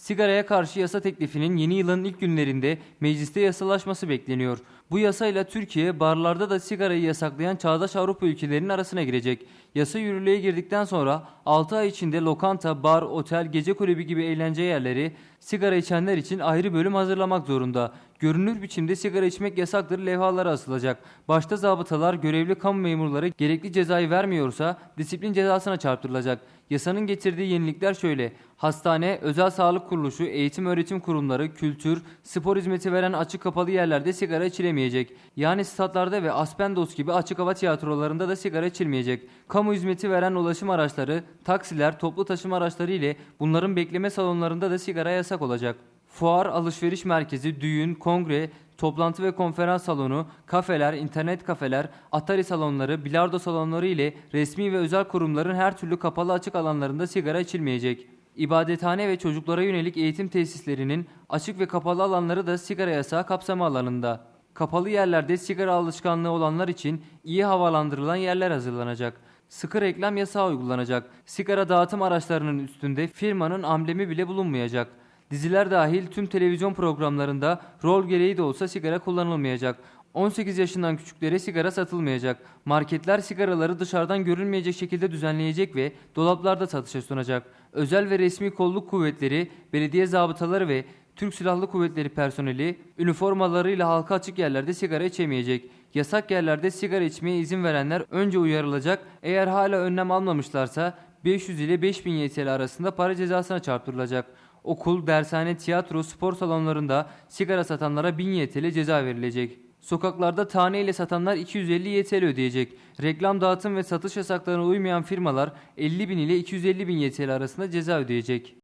Sigaraya karşı yasa teklifinin yeni yılın ilk günlerinde mecliste yasalaşması bekleniyor. Bu yasayla Türkiye barlarda da sigarayı yasaklayan çağdaş Avrupa ülkelerinin arasına girecek. Yasa yürürlüğe girdikten sonra 6 ay içinde lokanta, bar, otel, gece kulübü gibi eğlence yerleri sigara içenler için ayrı bölüm hazırlamak zorunda. Görünür biçimde sigara içmek yasaktır levhaları asılacak. Başta zabıtalar görevli kamu memurları gerekli cezayı vermiyorsa disiplin cezasına çarptırılacak. Yasanın getirdiği yenilikler şöyle. Hastane, özel sağlık kuruluşu, eğitim öğretim kurumları, kültür, spor hizmeti veren açık kapalı yerlerde sigara içilemeyecek. Yani statlarda ve Aspendos gibi açık hava tiyatrolarında da sigara içilmeyecek. Kamu hizmeti veren ulaşım araçları, taksiler, toplu taşıma araçları ile bunların bekleme salonlarında da sigara yasak olacak. Fuar, alışveriş merkezi, düğün, kongre, toplantı ve konferans salonu, kafeler, internet kafeler, atari salonları, bilardo salonları ile resmi ve özel kurumların her türlü kapalı açık alanlarında sigara içilmeyecek. İbadethane ve çocuklara yönelik eğitim tesislerinin açık ve kapalı alanları da sigara yasağı kapsama alanında. Kapalı yerlerde sigara alışkanlığı olanlar için iyi havalandırılan yerler hazırlanacak. Sıkı reklam yasağı uygulanacak. Sigara dağıtım araçlarının üstünde firmanın amblemi bile bulunmayacak. Diziler dahil tüm televizyon programlarında rol gereği de olsa sigara kullanılmayacak. 18 yaşından küçüklere sigara satılmayacak. Marketler sigaraları dışarıdan görülmeyecek şekilde düzenleyecek ve dolaplarda satışa sunacak. Özel ve resmi kolluk kuvvetleri, belediye zabıtaları ve Türk Silahlı Kuvvetleri personeli üniformalarıyla halka açık yerlerde sigara içemeyecek. Yasak yerlerde sigara içmeye izin verenler önce uyarılacak. Eğer hala önlem almamışlarsa 500 ile 5000 YTL arasında para cezasına çarptırılacak. Okul, dershane, tiyatro, spor salonlarında sigara satanlara 1000 YTL ceza verilecek. Sokaklarda tane ile satanlar 250 YTL ödeyecek. Reklam dağıtım ve satış yasaklarına uymayan firmalar 50 bin ile 250 bin YTL arasında ceza ödeyecek.